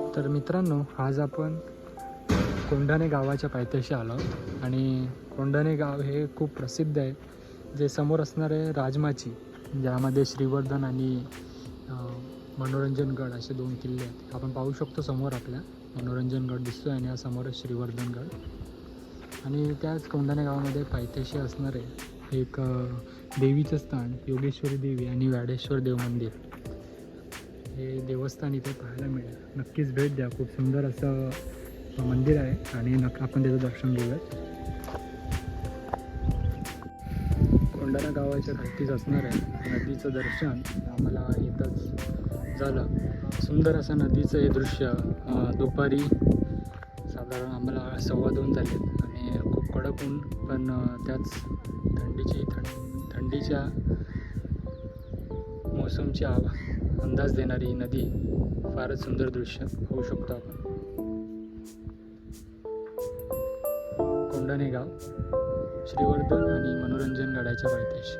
तर मित्रांनो आज आपण कोंढाणे गावाच्या पायथ्याशी आलो. आणि कोंढाणे गाव हे खूप प्रसिद्ध आहे. जे समोर असणारे राजमाची ज्यामध्ये श्रीवर्धन आणि मनोरंजनगड असे दोन किल्ले आहेत. आपण पाहू शकतो समोर आपल्या मनोरंजनगड दिसतो आहे आणि या समोर श्रीवर्धनगड आणि त्याच कोंढाणे गावामध्ये पायथ्याशी असणारे एक देवीचं स्थान योगेश्वरी देवी आणि व्याडेश्वर देव मंदिर. हे देवस्थान इथे पाहायला मिळेल. नक्कीच भेट द्या. खूप सुंदर असं मंदिर आहे आणि नक्की आपण त्याचं दर्शन घेऊयात. कोंढाणा गावाच्या खालतीच असणार आहे नदीचं दर्शन आम्हाला इथंच झालं. सुंदर असं नदीचं हे दृश्य दुपारी साधारण आम्हाला सव्वा दोन झाले आणि खूप कडक ऊन पण त्याच थंडीची थंड थंडीच्या मोसमची आ अंदाज देणारी ही नदी फारच सुंदर दृश्य होऊ शकतो आपण. कोंढाणे गाव श्रीवर्धन आणि मनोरंजन गडाच्या पायथ्याशी.